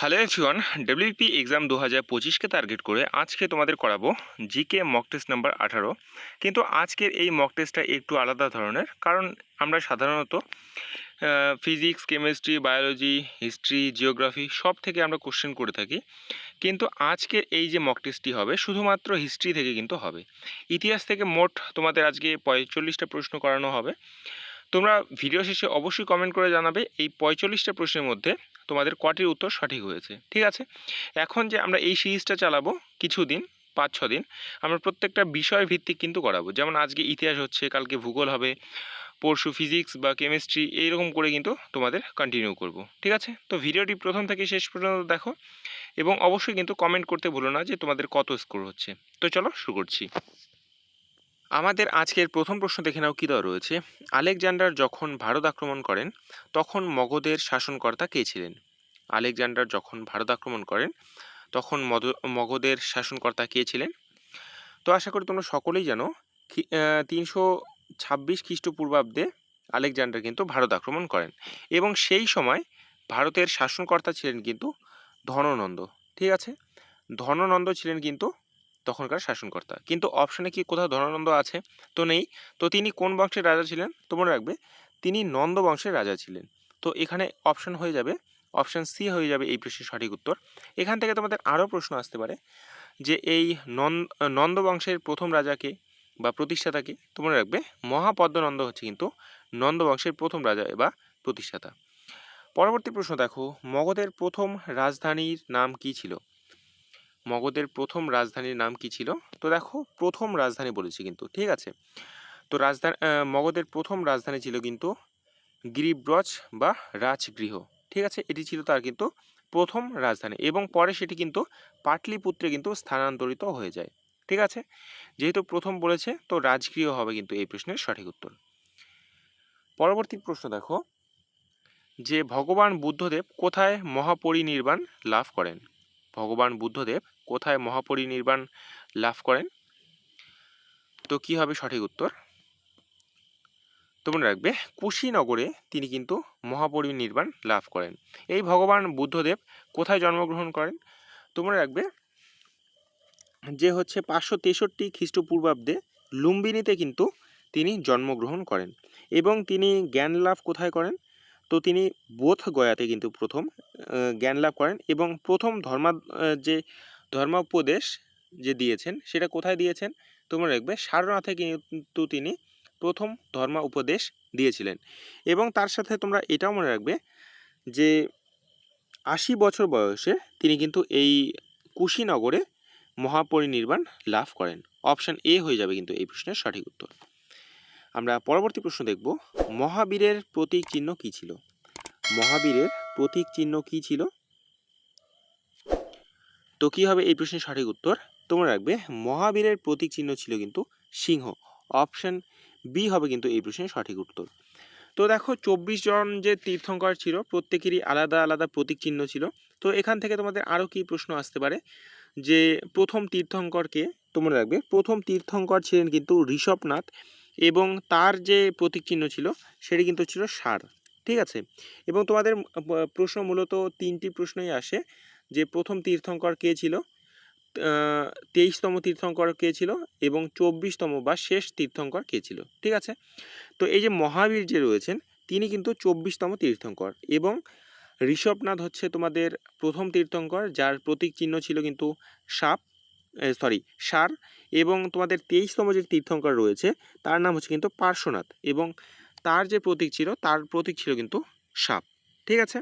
Hello everyone WP exam দু হাজার পঁচিশকে target করে আজকে তোমাদের করাবো জিকে মক টেস্ট নাম্বার আঠারো। কিন্তু আজকের এই মক টেস্টটা একটু আলাদা ধরনের, কারণ আমরা সাধারণত physics chemistry biology history geography সব থেকে আমরা কোশ্চেন করে থাকি। কিন্তু আজকের এই যে মক টেস্টটি হবে, শুধুমাত্র হিস্ট্রি থেকে কিন্তু হবে। ইতিহাস থেকে মোট তোমাদের আজকে পঁয়তাল্লিশটা প্রশ্ন করানো হবে। তোমরা ভিডিও শেষে অবশ্যই কমেন্ট করে জানাবে, এই পঁয়তাল্লিশটা প্রশ্নের মধ্যে তোমাদের কটির উত্তর সঠিক হয়েছে, ঠিক আছে? এখন যে আমরা এই সিরিজটা চালাবো কিছুদিন পাঁচ ছ দিন, আমরা প্রত্যেকটা বিষয় ভিত্তিক কিন্তু করাবো। যেমন আজকে ইতিহাস হচ্ছে, কালকে ভূগোল হবে, পরশু ফিজিক্স বা কেমিস্ট্রি এইরকম করে কিন্তু তোমাদের কন্টিনিউ করব, ঠিক আছে? তো ভিডিওটি প্রথম থেকে শেষ পর্যন্ত দেখো এবং অবশ্যই কিন্তু কমেন্ট করতে ভুলো না যে তোমাদের কত স্কোর হচ্ছে। তো চলো শুরু করছি। আমাদের আজকের প্রথম প্রশ্ন দেখে নাও, কী দেওয়া রয়েছে? আলেকজান্ডার যখন ভারত আক্রমণ করেন, তখন মগধের শাসনকর্তা কে ছিলেন? আলেকজান্ডার যখন ভারত আক্রমণ করেন, তখন মদ, মগধের শাসনকর্তা কে ছিলেন? তো আশা করি তোমরা সকলেই জানো তিনশো ছাব্বিশ খ্রিস্টপূর্বাব্দে আলেকজান্ডার কিন্তু ভারত আক্রমণ করেন এবং সেই সময় ভারতের শাসনকর্তা ছিলেন কিন্তু ধননন্দ, ঠিক আছে? ধননন্দ ছিলেন কিন্তু তখনকার শাসনকর্তা। কিন্তু অপশানে কি কোথাও ধনানন্দ আছে? তো নেই। তো তিনি কোন বংশের রাজা ছিলেন? তো মনে রাখবে, তিনি নন্দ বংশের রাজা ছিলেন। তো এখানে অপশান হয়ে যাবে অপশান সি হয়ে যাবে এই প্রশ্নের সঠিক উত্তর। এখান থেকে তোমাদের আরও প্রশ্ন আসতে পারে, যে এই নন্দ বংশের প্রথম রাজাকে বা প্রতিষ্ঠাতাকে, তো মনে রাখবে, মহাপদ্মনন্দ হচ্ছে কিন্তু নন্দ বংশের প্রথম রাজা বা প্রতিষ্ঠাতা। পরবর্তী প্রশ্ন দেখো, মগধের প্রথম রাজধানীর নাম কি ছিল? মগধের প্রথম রাজধানীর নাম কি ছিল? তো দেখো, প্রথম রাজধানী বলেছি কিন্তু, ঠিক আছে? তো রাজধানী মগধের প্রথম রাজধানী ছিল কিন্তু গিরিব্রজ বা রাজগৃহ, ঠিক আছে? এটি ছিল তার কিন্তু প্রথম রাজধানী এবং পরে সেটি কিন্তু পাটলিপুত্রে কিন্তু স্থানান্তরিত হয়ে যায়, ঠিক আছে? যেহেতু প্রথম বলেছে, তো রাজগৃহ হবে কিন্তু এই প্রশ্নের সঠিক উত্তর। পরবর্তী প্রশ্ন দেখো, যে ভগবান বুদ্ধদেব কোথায় মহাপরিনির্বাণ লাভ করেন? ভগবান বুদ্ধদেব কোথায় মহাপরিনির্বাণ লাভ করেন? তো কি হবে সঠিক উত্তর? তোমরা রাখবে কুশীনগরে তিনি কিন্তু মহাপরিনির্বাণ লাভ করেন। এই ভগবান বুদ্ধদেব কোথায় জন্মগ্রহণ করেন? তোমরা রাখবে যে হচ্ছে পাঁচশো তেষট্টি খ্রিস্টপূর্বাব্দে লুম্বিনীতে কিন্তু তিনি জন্মগ্রহণ করেন এবং তিনি জ্ঞান লাভ কোথায় করেন? তো তিনি বোধ গয়াতে কিন্তু প্রথম জ্ঞান লাভ করেন এবং প্রথম ধর্মা যে ধর্মোপদেশ যে দিয়েছেন, সেটা কোথায় দিয়েছেন? তোমরা দেখবে সারনাথে কিন্তু তিনি প্রথম ধর্ম উপদেশ দিয়েছিলেন। এবং তার সাথে তোমরা এটাও মনে রাখবে যে আশি বছর বয়সে তিনি কিন্তু এই কুশীনগরে মহাপরিনির্বাণ লাভ করেন। অপশান এ হয়ে যাবে কিন্তু এই প্রশ্নের সঠিক উত্তর। আমরা পরবর্তী প্রশ্ন দেখব, মহাবীরের প্রতীক চিহ্ন কী ছিল? মহাবীরের প্রতীক চিহ্ন কী ছিল? তো কী হবে এই প্রশ্নের সঠিক উত্তর? তোমরা রাখবে, মহাবীরের প্রতীক চিহ্ন ছিল কিন্তু সিংহ। অপশান বি হবে কিন্তু এই প্রশ্নের সঠিক উত্তর। তো দেখো, চব্বিশ জন যে তীর্থঙ্কর ছিল, প্রত্যেকেরই আলাদা আলাদা প্রতীক চিহ্ন ছিল। তো এখান থেকে তোমাদের আরও কি প্রশ্ন আসতে পারে? যে প্রথম তীর্থঙ্করকে, তোমরা রাখবে, প্রথম তীর্থঙ্কর ছিলেন কিন্তু ঋষভনাথ এবং তার যে প্রতীক চিহ্ন ছিল, সেটি কিন্তু ছিল সার। ঠিক আছে? এবং তোমাদের প্রশ্ন মূলত তিনটি প্রশ্নই আসে। যে প্রথম তীর্থঙ্কর কে ছিল? তেইশতম তীর্থঙ্কর কে ছিল এবং চব্বিশতম বা শেষ তীর্থঙ্কর কে ছিল? ঠিক আছে? তো এই যে মহাবীর যে রয়েছেন, তিনি কিন্তু চব্বিশতম তীর্থঙ্কর এবং ঋষভনাথ হচ্ছে তোমাদের প্রথম তীর্থঙ্কর, যার প্রতীক চিহ্ন ছিল কিন্তু সাপ সরি সার এবং তোমাদের তেইশতম যে তীর্থঙ্কর রয়েছে, তার নাম হচ্ছে কিন্তু পার্শ্বনাথ এবং তার যে প্রতীক ছিল, তার প্রতীক ছিল কিন্তু সাপ। ঠিক আছে?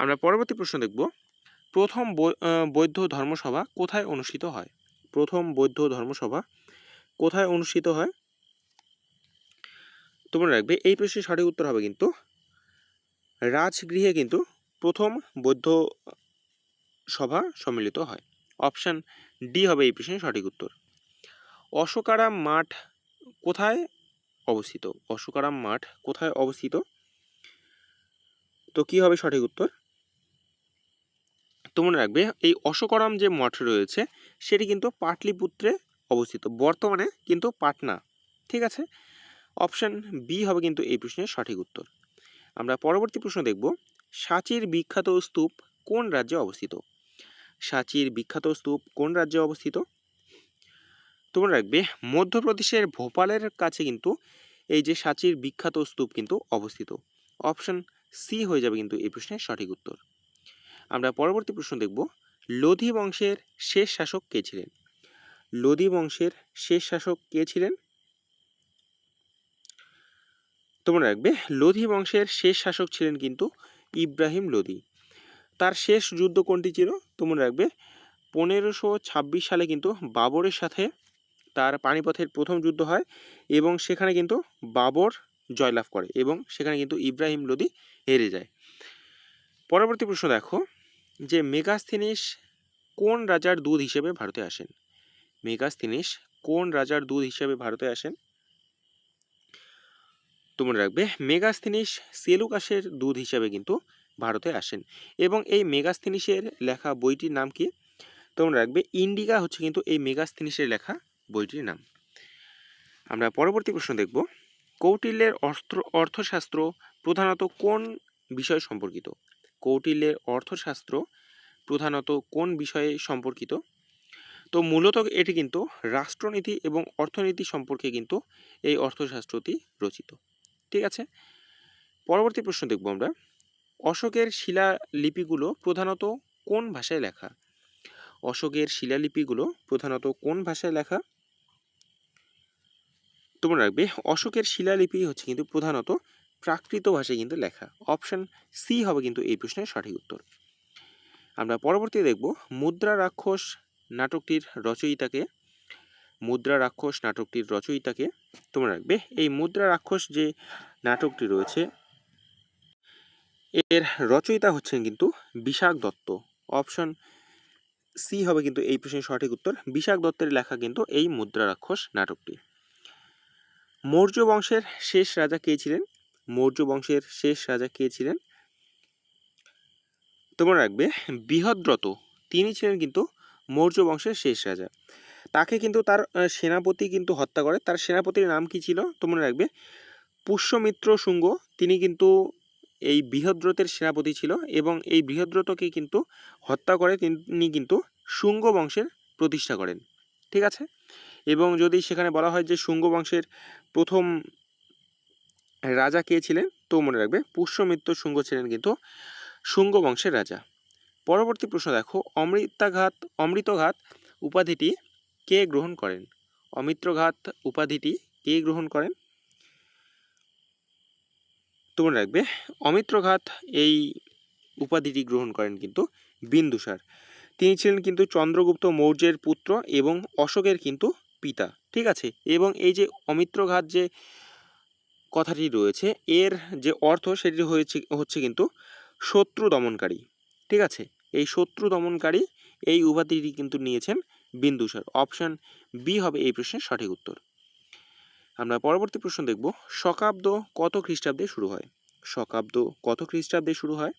আমরা পরবর্তী প্রশ্ন দেখব। প্রথম বৌদ্ধ ধর্মসভা কোথায় অনুষ্ঠিত হয়? প্রথম বৌদ্ধ ধর্মসভা কোথায় অনুষ্ঠিত হয়? তোমরা রাখবে, এই প্রশ্নের সঠিক উত্তর হবে কিন্তু রাজগৃহে কিন্তু প্রথম বৌদ্ধ সভা সম্মিলিত হয়। অপশান ডি হবে এই প্রশ্নের সঠিক উত্তর। অশোকারাম মাঠ কোথায় অবস্থিত? অশোকারাম মাঠ কোথায় অবস্থিত? তো কি হবে সঠিক উত্তর? তো মনে রাখবে, এই অশোকরাম যে মঠ রয়েছে, সেটি কিন্তু পাটলিপুত্রে অবস্থিত। বর্তমানে কিন্তু পাটনা ঠিক আছে? অপশান বি হবে কিন্তু এই প্রশ্নের সঠিক উত্তর। আমরা পরবর্তী প্রশ্ন দেখব, সাঁচির বিখ্যাত স্তূপ কোন রাজ্যে অবস্থিত? সাঁচির বিখ্যাত স্তূপ কোন রাজ্যে অবস্থিত? তোমরা রাখবে মধ্যপ্রদেশের ভোপালের কাছে কিন্তু এই যে সাঁচির বিখ্যাত স্তূপ কিন্তু অবস্থিত। অপশন সি হয়ে যাবে কিন্তু এই প্রশ্নের সঠিক উত্তর। আমরা পরবর্তী প্রশ্ন দেখব, লোধি বংশের শেষ শাসক কে ছিলেন? লোধি বংশের শেষ শাসক কে ছিলেন? তোমরা রাখবে লোধি বংশের শেষ শাসক ছিলেন কিন্তু ইব্রাহিম লোধি। তার শেষ যুদ্ধ কোনটি ছিল? তোমরা রাখবে পনেরোশো ছাব্বিশ সালে কিন্তু বাবরের সাথে তার পানিপথের প্রথম যুদ্ধ হয় এবং সেখানে কিন্তু বাবর জয়লাভ করে এবং সেখানে কিন্তু ইব্রাহিম লোধি হেরে যায়। পরবর্তী প্রশ্ন দেখো যে মেগাস্থিনিস কোন রাজার দুধ হিসেবে ভারতে আসেন? মেগাস্থিনিস কোন রাজার দুধ হিসেবে ভারতে আসেন? তোমরা রাখবে, মেগাস্থিনিস সেলুকাসের দুধ হিসেবে কিন্তু ভারতে আসেন। এবং এই মেগাস্থিনিসের লেখা বইটির নাম কি? তোমরা রাখবে ইন্ডিকা হচ্ছে কিন্তু এই মেগাস্থিনিসের লেখা বইটির নাম। আমরা পরবর্তী প্রশ্ন দেখব, কৌটিল্যের অস্ত্র, অর্থশাস্ত্র প্রধানত কোন বিষয় সম্পর্কিত? কৌটিল্যের অর্থশাস্ত্র প্রধানত কোন বিষয়ে সম্পর্কিত? তো মূলত এটি কিন্তু রাষ্ট্রনীতি এবং অর্থনীতি সম্পর্কে কিন্তু এই অর্থশাস্ত্রটি রচিত। ঠিক আছে? পরবর্তী প্রশ্ন দেখব আমরা। অশোকের শিলালিপিগুলো প্রধানত কোন ভাষায় লেখা? অশোকের শিলালিপিগুলো প্রধানত কোন ভাষায় লেখা? তোমরা রাখবে অশোকের শিলালিপি হচ্ছে কিন্তু প্রধানত প্রাকৃত ভাষায় কিন্তু লেখা। অপশান সি হবে কিন্তু এই প্রশ্নের সঠিক উত্তর। আমরা পরবর্তী দেখব মুদ্রা রাক্ষস নাটকটির রচয়িতাকে। মুদ্রা রাক্ষস নাটকটির রচয়িতাকে তোমরা রাখবে। এই মুদ্রা রাক্ষস যে নাটকটি রয়েছে, এর রচয়িতা হচ্ছেন কিন্তু বিশাখ দত্ত। অপশন সি হবে কিন্তু এই প্রশ্নের সঠিক উত্তর। বিশাখ দত্তের লেখা কিন্তু এই মুদ্রা রাক্ষস নাটকটি। মৌর্য বংশের শেষ রাজা কে ছিলেন? মৌর্য বংশের শেষ রাজা কে ছিলেন? তোমরা রাখবে, বৃহদ্রত। তিনি ছিলেন কিন্তু মৌর্য বংশের শেষ রাজা। তাকে কিন্তু তার সেনাপতি কিন্তু হত্যা করে। তার সেনাপতির নাম কি ছিল? তোমরা রাখবে, পুষ্যমিত্র শুঙ্গ। তিনি কিন্তু এই বৃহদ্রতের সেনাপতি ছিল এবং এই বৃহদ্রতকে কিন্তু হত্যা করে। তিনি কিন্তু শুঙ্গ বংশের প্রতিষ্ঠা করেন। ঠিক আছে? এবং যদি সেখানে বলা হয় যে শুঙ্গ বংশের প্রথম রাজা কে ছিলেন? তো মনে রাখবে পুষ্যমিত্র শুঙ্গ ছিলেন কিন্তু শুঙ্গ বংশের রাজা। পরবর্তী প্রশ্ন দেখো, অমৃতাঘাত, অমৃতঘাত উপাধিটি কে গ্রহণ করেন? অমিত্রঘাত উপাধিটি কে গ্রহণ করেন? তো মনে রাখবে অমিত্রঘাত এই উপাধিটি গ্রহণ করেন কিন্তু বিন্দুসার। তিনি ছিলেন কিন্তু চন্দ্রগুপ্ত মৌর্যের পুত্র এবং অশোকের কিন্তু পিতা, ঠিক আছে? এবং এই যে অমিত্রঘাত যে কথাটি রয়েছে, এর যে অর্থ সেটি হয়েছে, হচ্ছে কিন্তু শত্রু দমনকারী। ঠিক আছে? এই শত্রু দমনকারী এই উপাধিটি কিন্তু নিয়েছেন বিন্দুসার অপশান বি হবে এই প্রশ্নের সঠিক উত্তর। আমরা পরবর্তী প্রশ্ন দেখব, শকাব্দ কত খ্রিস্টাব্দে শুরু হয়? শকাব্দ কত খ্রিস্টাব্দে শুরু হয়?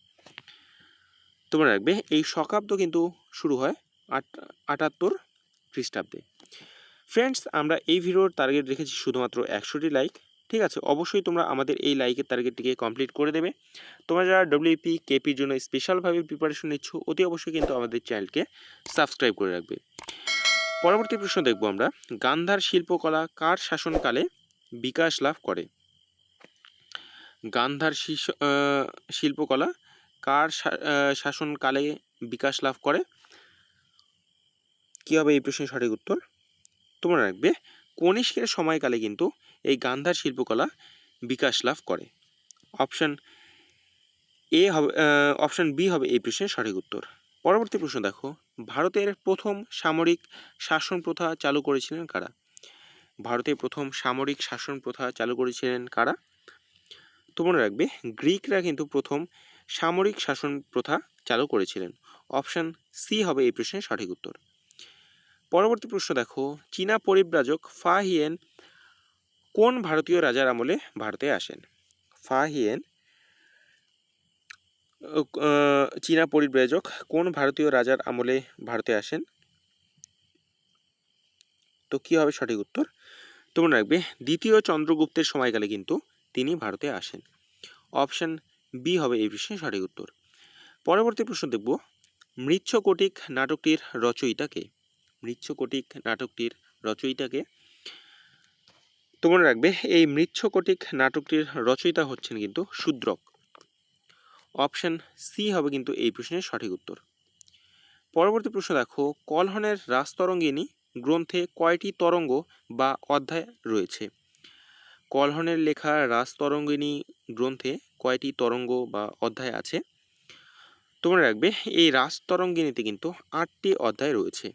তোমরা রাখবে এই শকাব্দ কিন্তু শুরু হয় আট, আটাত্তর খ্রিস্টাব্দে। ফ্রেন্ডস আমরা এই ভিডিওর টার্গেট রেখেছি শুধুমাত্র একশোটি লাইক ঠিক আছে? অবশ্যই তোমরা আমাদের এই লাইকের টার্গেটটিকে কমপ্লিট করে দেবে। তোমরা যারা ডব্লিউপি কেপির জন্য স্পেশালভাবে প্রিপারেশন নিচ্ছ, অতি অবশ্যই কিন্তু আমাদের চ্যানেলকে সাবস্ক্রাইব করে রাখবে। পরবর্তী প্রশ্ন দেখব আমরা। গান্ধার শিল্পকলা কার শাসনকালে বিকাশ লাভ করে? গান্ধার শিল্পকলা কার শাসনকালে বিকাশ লাভ করে? কী হবে এই প্রশ্নের সঠিক উত্তর? তোমরা রাখবে, কনিষ্কের সময়কালে কিন্তু এই গান্ধার শিল্পকলা বিকাশ লাভ করে। অপশন এ হবে অপশন বি হবে এই প্রশ্নের সঠিক উত্তর। পরবর্তী প্রশ্ন দেখো, ভারতের প্রথম সামরিক শাসন প্রথা চালু করেছিলেন কারা? ভারতের প্রথম সামরিক শাসন প্রথা চালু করেছিলেন কারা? তোমরা রাখবে, গ্রিকরা কিন্তু প্রথম সামরিক শাসন প্রথা চালু করেছিলেন। অপশন সি হবে এই প্রশ্নের সঠিক উত্তর। পরবর্তী প্রশ্ন দেখো, চীনা পরিব্রাজক ফা হিয়েন কোন ভারতীয় রাজার আমলে ভারতে আসেন? ফা হিয়েন চীনা পরিব্রাজক, কোন ভারতীয় রাজার আমলে ভারতে আসেন? তো কি হবে সঠিক উত্তর? তোমরা রাখবে দ্বিতীয় চন্দ্রগুপ্তের সময়কালে কিন্তু তিনি ভারতে আসেন। অপশন বি হবে এই বিষয়ে সঠিক উত্তর। পরবর্তী প্রশ্ন দেখব, মৃচ্ছকটিক নাটকটির রচয়িতাকে মৃচ্ছকটিক নাটকটির রচয়িতাকে তো মনে রাখবে, এই মৃচ্ছকটিক নাটকটির রচয়িতা হচ্ছেন কিন্তু শূদ্রক। অপশান সি হবে কিন্তু এই প্রশ্নের সঠিক উত্তর। পরবর্তী প্রশ্ন দেখো, কলহনের রাজতরঙ্গিনী গ্রন্থে কয়টি তরঙ্গ বা অধ্যায় রয়েছে? কলহনের লেখা রাজতরঙ্গিনী গ্রন্থে কয়টি তরঙ্গ বা অধ্যায় আছে? তোমরা রাখবে, এই রাজতরঙ্গিনীতে কিন্তু আটটি অধ্যায় রয়েছে।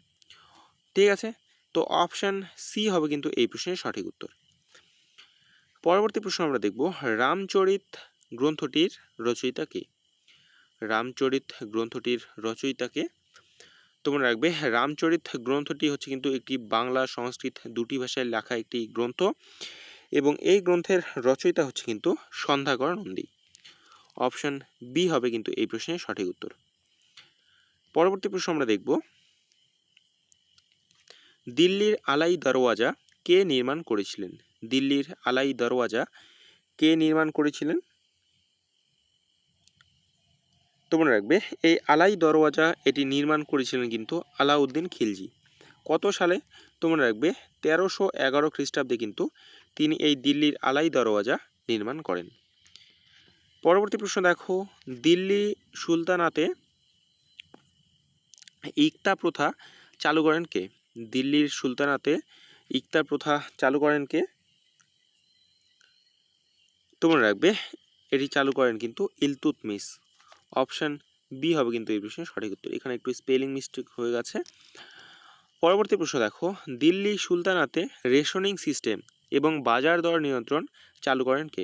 ঠিক আছে? তো অপশান সি হবে কিন্তু এই প্রশ্নের সঠিক উত্তর। পরবর্তী প্রশ্ন আমরা দেখব, রামচরিত গ্রন্থটির রচয়িতা কে? রামচরিত গ্রন্থটির রচয়িতা কে? তোমরা রাখবে, রামচরিত গ্রন্থটি হচ্ছে কিন্তু একটি বাংলা সংস্কৃত দুটি ভাষায় লেখা একটি গ্রন্থ এবং এই গ্রন্থের রচয়িতা হচ্ছে কিন্তু সন্ধ্যাকর নন্দী। অপশন বি হবে কিন্তু এই প্রশ্নের সঠিক উত্তর। পরবর্তী প্রশ্ন আমরা দেখব, দিল্লির আলাই দরওয়াজা কে নির্মাণ করেছিলেন? দিল্লির আলাই দরওয়াজা কে নির্মাণ করেছিলেন? তো মনে রাখবে, এই আলাই দরওয়াজা এটি নির্মাণ করেছিলেন কিন্তু আলাউদ্দিন খিলজি। কত সালে? তোমরা রাখবে, তেরোশো এগারো খ্রিস্টাব্দে কিন্তু তিনি এই দিল্লির আলাই দরওয়াজা নির্মাণ করেন। পরবর্তী প্রশ্ন দেখো, দিল্লি সুলতানাতে ইকতা প্রথা চালু করেন কে? দিল্লির সুলতানাতে ইকতা প্রথা চালু করেন কে? তোমরা রাখবে, এটি চালু করেন কিন্তু ইলতুতমিস অপশন বি হবে কিন্তু এই প্রশ্নের সঠিক উত্তর। এখানে একটু স্পেলিং মিস্টেক হয়ে গেছে। পরবর্তী প্রশ্ন দেখো, দিল্লি সুলতানাতে রেশনিং সিস্টেম এবং বাজার দর নিয়ন্ত্রণ চালু করেন কে?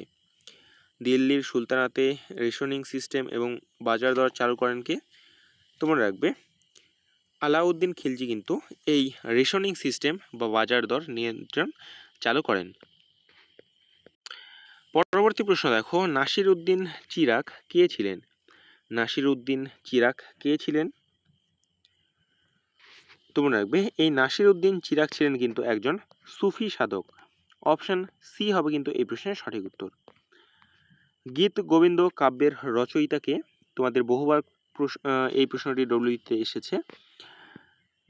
দিল্লির সুলতানাতে রেশনিং সিস্টেম এবং বাজার দর চালু করেন কে? তোমরা রাখবে, আলাউদ্দিন খিলজি কিন্তু এই রেশনিং সিস্টেম বা বাজার দর নিয়ন্ত্রণ চালু করেন। পরবর্তী প্রশ্ন দেখো, নাসির উদ্দিন চিরাগ কে ছিলেন? নাসির উদ্দিন চিরাগ কে ছিলেন? তোমরা রাখবে এই নাসির উদ্দিন চিরাগ ছিলেন কিন্তু একজন সুফি সাধক। অপশন সি হবে কিন্তু এই প্রশ্নের সঠিক উত্তর। গীত গোবিন্দ কাব্যের রচয়িতাকে তোমাদের বহুবার এই প্রশ্নটি ডব্লিউতে এসেছে।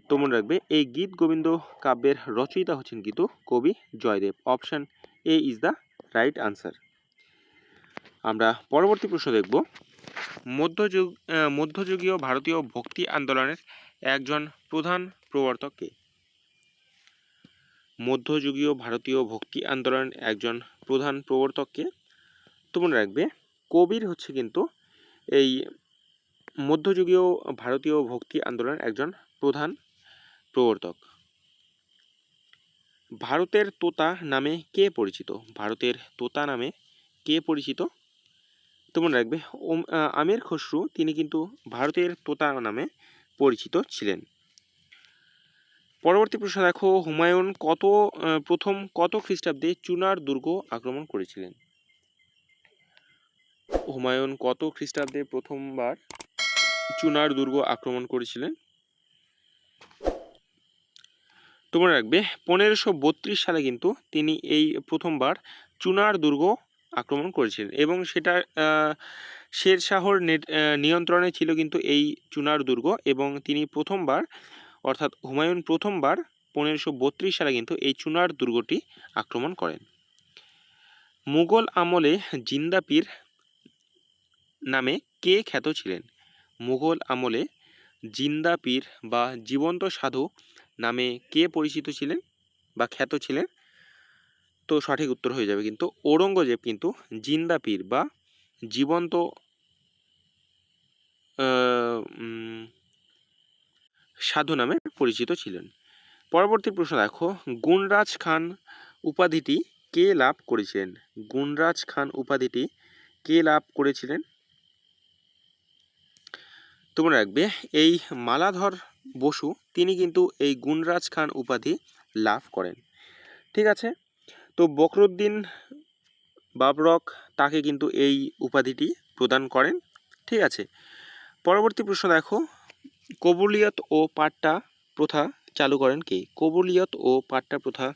তোমরা রাখবে এই গীত গোবিন্দ কাব্যের রচয়িতা হচ্ছেন কিন্তু কবি Jaydev. Option A is the right answer. আমরা পরবর্তী প্রশ্ন দেখব। মধ্যযুগ মধ্যযুগীয় ভারতীয় ভক্তি আন্দোলনের একজন প্রধান প্রবর্তক কে? মধ্যযুগীয় ভারতীয় ভক্তি আন্দোলনের একজন প্রধান প্রবর্তককে তোমরা রাখবে, কবির হচ্ছে কিন্তু এই মধ্যযুগীয় ভারতীয় ভক্তি আন্দোলনের একজন প্রধান প্রবর্তক। ভারতের তোতা নামে কে পরিচিত? ভারতের তোতা নামে কে পরিচিত? তোমরা রাখবে, ওম- আমির খসরু, তিনি কিন্তু ভারতের তোতা নামে পরিচিত ছিলেন। পরবর্তী প্রশ্ন দেখো, হুমায়ুন কত প্রথম কত খ্রিস্টাব্দে চুনার দুর্গ আক্রমণ করেছিলেন? হুমায়ুন কত খ্রিস্টাব্দে প্রথমবার চুনার দুর্গ আক্রমণ করেছিলেন? তোমরা রাখবে পনেরোশো সালে কিন্তু তিনি এই প্রথমবার চুনার দুর্গ আক্রমণ করেছিলেন এবং সেটা আহ, শের শাহর নে- নিয়ন্ত্রণে ছিল কিন্তু এই চুনার দুর্গ এবং তিনি প্রথমবার অর্থাৎ হুমায়ুন প্রথমবার পনেরোশো সালে কিন্তু এই চুনার দুর্গটি আক্রমণ করেন। মুঘল আমলে জিন্দাপীর নামে কে খ্যাত ছিলেন? মুঘল আমলে জিন্দাপীর বা জীবন্ত সাধু নামে কে পরিচিত ছিলেন বা খ্যাত ছিলেন? তো সঠিক উত্তর হয়ে যাবে কিন্তু ঔরঙ্গজেব কিন্তু জিন্দা পীর বা জীবন্ত সাধু নামে পরিচিত ছিলেন। পরবর্তী প্রশ্ন দেখো, গুণরাজ খান উপাধিটি কে লাভ করেছিলেন? গুণরাজ খান উপাধিটি কে লাভ করেছিলেন? তোমরা রাখবে এই মালাধর বসু, তিনি কিন্তু এই গুণরাজ খান উপাধি লাভ করেন। ঠিক আছে? তো বকরুদ্দিন বাবরক তাকে কিন্তু এই উপাধিটি প্রদান করেন। ঠিক আছে? পরবর্তী প্রশ্ন দেখো, কবুলিয়ত ও পাট্টা প্রথা চালু করেন কে? কবুলিয়ত ও পাট্টা প্রথা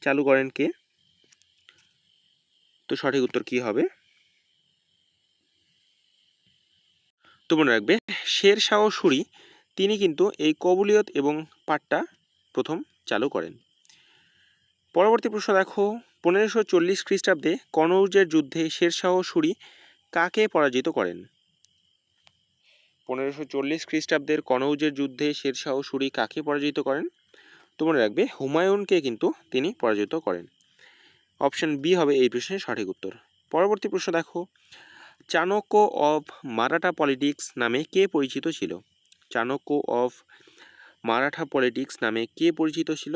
চালু করেন কে? তো সঠিক উত্তর কি হবে? তো মনে রাখবে শের শাহ সুরি তিনি কিন্তু এই কবুলিয়ত এবং পাট্টা প্রথম চালু করেন। পরবর্তী প্রশ্ন দেখো, পনেরোশো চল্লিশ খ্রিস্টাব্দে কনৌজের যুদ্ধে শেরশাহ সুরি কাকে পরাজিত করেন? পনেরোশো চল্লিশ খ্রিস্টাব্দের কনৌজের যুদ্ধে শেরশাহ সুরি কাকে পরাজিত করেন? তো মনে রাখবে, হুমায়ুনকে কিন্তু তিনি পরাজিত করেন। অপশন বি হবে এই প্রশ্নের সঠিক উত্তর। পরবর্তী প্রশ্ন দেখো, চাণক্য অব মারাঠা পলিটিক্স নামে কে পরিচিত ছিল? চাণক্য অফ মারাঠা পলিটিক্স নামে কে পরিচিত ছিল?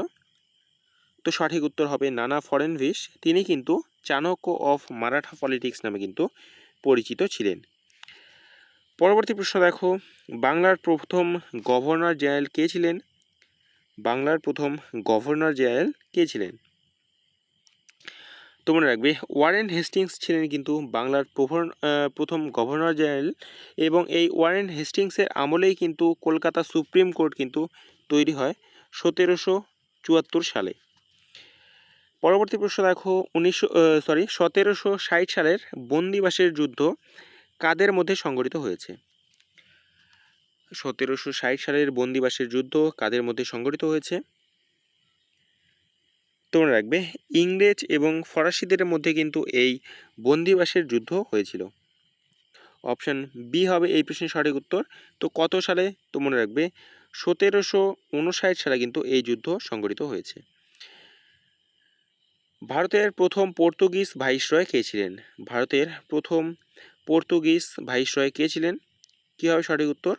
তো সঠিক উত্তর হবে নানা ফরেনভিস তিনি কিন্তু চাণক্য অফ মারাঠা পলিটিক্স নামে কিন্তু পরিচিত ছিলেন। পরবর্তী প্রশ্ন দেখো, বাংলার প্রথম গভর্নর জেনারেল কে ছিলেন? বাংলার প্রথম গভর্নর জেনারেল কে ছিলেন? তো মনে রাখবে। ওয়ারেন হেস্টিংস ছিলেন কিন্তু বাংলার প্রথম গভর্নর জেনারেল এবং এই ওয়ারেন হেস্টিংসের আমলেই কিন্তু কলকাতা সুপ্রিম কোর্ট কিন্তু তৈরি হয় সতেরোশো চুয়াত্তর সালে। পরবর্তী প্রশ্ন দেখো, উনিশশো সরি সতেরোশো ষাট সালের বন্দিবাসের যুদ্ধ কাদের মধ্যে সংগঠিত হয়েছে? সতেরোশো ষাট সালের বন্দিবাসের যুদ্ধ কাদের মধ্যে সংঘটিত হয়েছে? তোমরা রাখবে। ইংরেজ এবং ফরাসিদের মধ্যে কিন্তু এই বন্দিবাসের যুদ্ধ হয়েছিল। অপশান বি হবে এই প্রশ্নের সঠিক উত্তর। তো কত সালে তো মনে রাখবে? সতেরোশো উনষাট সালে কিন্তু এই যুদ্ধ সংঘটিত হয়েছে। ভারতের প্রথম পর্তুগিজ ভাইসরয় কে ছিলেন? ভারতের প্রথম পর্তুগিজ ভাইসরয় কে ছিলেন? কী হবে সঠিক উত্তর?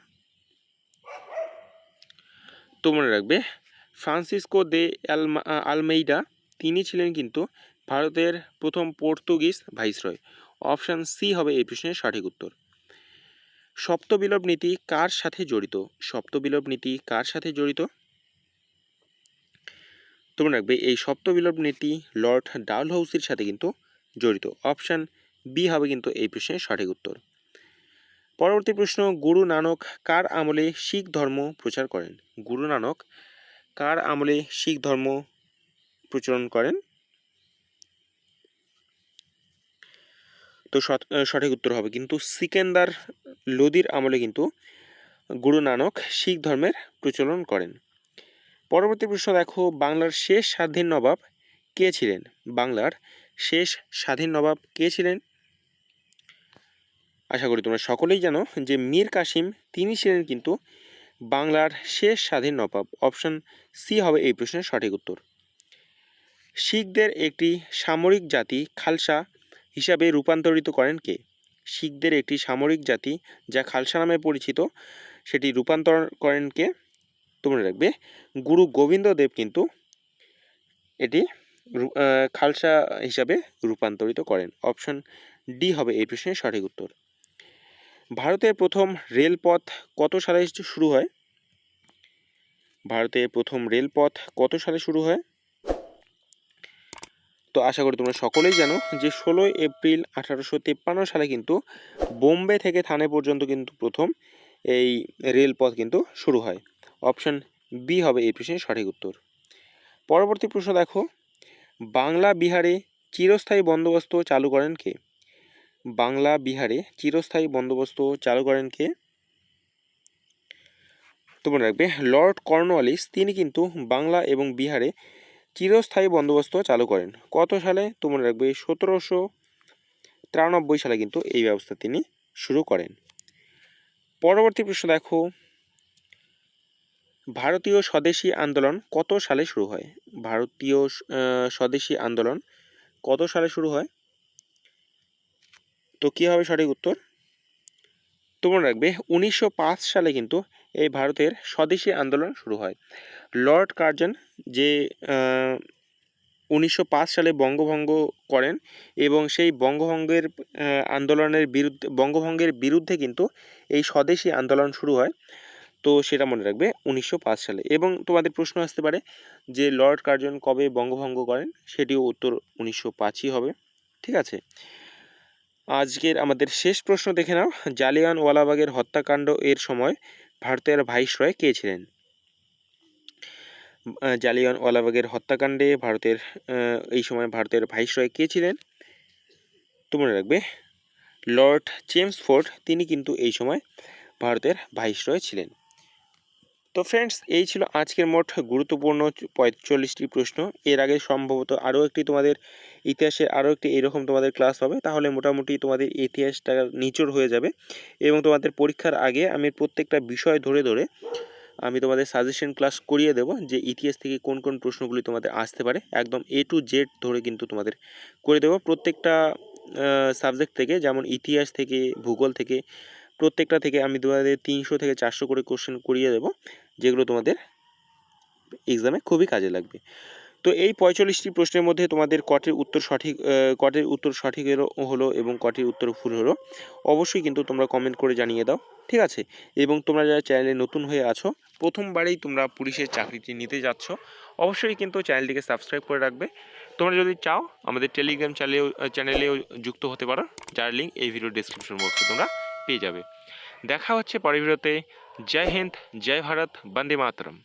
তো মনে রাখবে ফ্রান্সিসকো দে আলমা আলমেইডা, তিনি ছিলেন কিন্তু ভারতের প্রথম পর্তুগিজ ভাইসরয়। অপশান সি হবে এই প্রশ্নের সঠিক উত্তর। সপ্তবিলোপ নীতি কার সাথে জড়িত? সপ্তবিলোপ নীতি কার সাথে জড়িত? তোমরা রাখবে এই সপ্তবিলোপ নীতি লর্ড ডালহৌসির সাথে কিন্তু জড়িত। অপশান বি হবে কিন্তু এই প্রশ্নের সঠিক উত্তর। পরবর্তী প্রশ্ন, গুরু নানক কার আমলে শিখ ধর্ম প্রচার করেন? গুরু নানক কার আমলে শিখ ধর্ম প্রচলন করেন? তো সঠিক উত্তর হবে। কিন্তু সিকেন্দার লোদির আমলে কিন্তু গুরু নানক শিখ ধর্মের প্রচলন করেন। পরবর্তী প্রশ্ন দেখো, বাংলার শেষ স্বাধীন নবাব কে ছিলেন? বাংলার শেষ স্বাধীন নবাব কে ছিলেন? আশা করি তোমরা সকলেই জানো যে মীর কাসিম, তিনি ছিলেন কিন্তু বাংলার শেষ স্বাধীন নবাব। অপশন সি হবে এই প্রশ্নের সঠিক উত্তর। শিখদের একটি সামরিক জাতি খালসা হিসাবে রূপান্তরিত করেন কে? শিখদের একটি সামরিক জাতি যা খালসা নামে পরিচিত, সেটি রূপান্তর করেন কে? তোমরা রাখবে গুরু গোবিন্দ দেব কিন্তু এটি খালসা হিসাবে রূপান্তরিত করেন। অপশন ডি হবে এই প্রশ্নের সঠিক উত্তর। ভারতের প্রথম রেলপথ কত সালে শুরু হয়? ভারতের প্রথম রেলপথ কত সালে শুরু হয়? তো আশা করি তোমরা সকলেই জানো যে ষোলোই এপ্রিল আঠারোশো তেপ্পান্ন সালে কিন্তু বোম্বে থেকে থানে পর্যন্ত কিন্তু প্রথম এই রেলপথ কিন্তু শুরু হয়। অপশন বি হবে এই প্রশ্নের সঠিক উত্তর। পরবর্তী প্রশ্ন দেখো, বাংলা বিহারে চিরস্থায়ী বন্দোবস্ত চালু করেন কে? বাংলা বিহারে চিরস্থায়ী বন্দোবস্ত চালু করেন কে? তো মনে রাখবে, লর্ড কর্নওয়ালিস, তিনি কিন্তু বাংলা এবং বিহারে চিরস্থায়ী বন্দোবস্ত চালু করেন। কত সালে? তো মনে রাখবে, সতেরোশো তিরানব্বই সালে কিন্তু এই ব্যবস্থা তিনি শুরু করেন। পরবর্তী প্রশ্ন দেখো, ভারতীয় স্বদেশী আন্দোলন কত সালে শুরু হয়? ভারতীয় স্বদেশী আন্দোলন কত সালে শুরু হয়? তো কী হবে সঠিক উত্তর? তো মনে রাখবে, উনিশশো পাঁচ সালে কিন্তু এই ভারতের স্বদেশী আন্দোলন শুরু হয়। লর্ড কার্জন যে উনিশশো পাঁচ সালে বঙ্গভঙ্গ করেন এবং সেই বঙ্গভঙ্গের আন্দোলনের বিরুদ্ধে, বঙ্গভঙ্গের বিরুদ্ধে কিন্তু এই স্বদেশী আন্দোলন শুরু হয়। তো সেটা মনে রাখবে, উনিশশো পাঁচ সালে। এবং তোমাদের প্রশ্ন আসতে পারে যে, লর্ড কার্জন কবে বঙ্গভঙ্গ করেন? সেটিও উত্তর উনিশশো পাঁচই হবে। ঠিক আছে? আজকের আমাদের শেষ প্রশ্ন দেখে নাও। জালিয়ানওয়ালাবাগের হত্যাকাণ্ড এর সময় ভারতের ভাইসরয় কে ছিলেন? জালিয়ান জালিয়ানওয়ালাবাগের হত্যাকাণ্ডে ভারতের এই সময় ভারতের ভাইসরয় কে ছিলেন? তো মনে রাখবে, লর্ড চেমস ফোর্ড, তিনি কিন্তু এই সময় ভারতের ভাইসরয় ছিলেন। তো ফ্রেন্ডস এই ছিল আজকের মোট গুরুত্বপূর্ণ পঁয়তাল্লিশটি প্রশ্ন। এর আগে সম্ভবত আরও একটি তোমাদের ইতিহাসে আরও একটি এরকম তোমাদের ক্লাস হবে, তাহলে মোটামুটি তোমাদের ইতিহাসটা নিচড় হয়ে যাবে। এবং তোমাদের পরীক্ষার আগে আমি প্রত্যেকটা বিষয় ধরে ধরে আমি তোমাদের সাজেশন ক্লাস করিয়ে দেবো যে ইতিহাস থেকে কোন কোন প্রশ্নগুলি তোমাদের আসতে পারে। একদম এ টু জেড ধরে কিন্তু তোমাদের করে দেবো। প্রত্যেকটা সাবজেক্ট থেকে, যেমন ইতিহাস থেকে, ভূগোল থেকে প্রত্যেকটা থেকে আমি তোমাদের তিনশো থেকে চারশো করে কোশ্চেন করিয়ে দেবো, যেগুলো তোমাদের এক্সামে খুবই কাজে লাগবে। তো এই পঁয়তাল্লিশটি প্রশ্নের মধ্যে তোমাদের কটির উত্তর সঠিক কটের উত্তর সঠিক হলো এবং কটির উত্তর ভুল হলো, অবশ্যই কিন্তু তোমরা কমেন্ট করে জানিয়ে দাও, ঠিক আছে? এবং তোমরা যারা চ্যানেলে নতুন হয়ে আছো, প্রথমবারেই তোমরা পুলিশের চাকরিটি নিতে যাচ্ছ, অবশ্যই কিন্তু চ্যানেলটিকে সাবস্ক্রাইব করে রাখবে। তোমরা যদি চাও, আমাদের টেলিগ্রাম চ্যানেলেও চ্যানেলেও যুক্ত হতে পারো, যার লিঙ্ক এই ভিডিও ডিসক্রিপশন বক্সে তোমরা পেয়ে যাবে। দেখা হচ্ছে পরের ভিডিওতে। জয় হিন্দ জয় ভারত বন্দে মাতরম।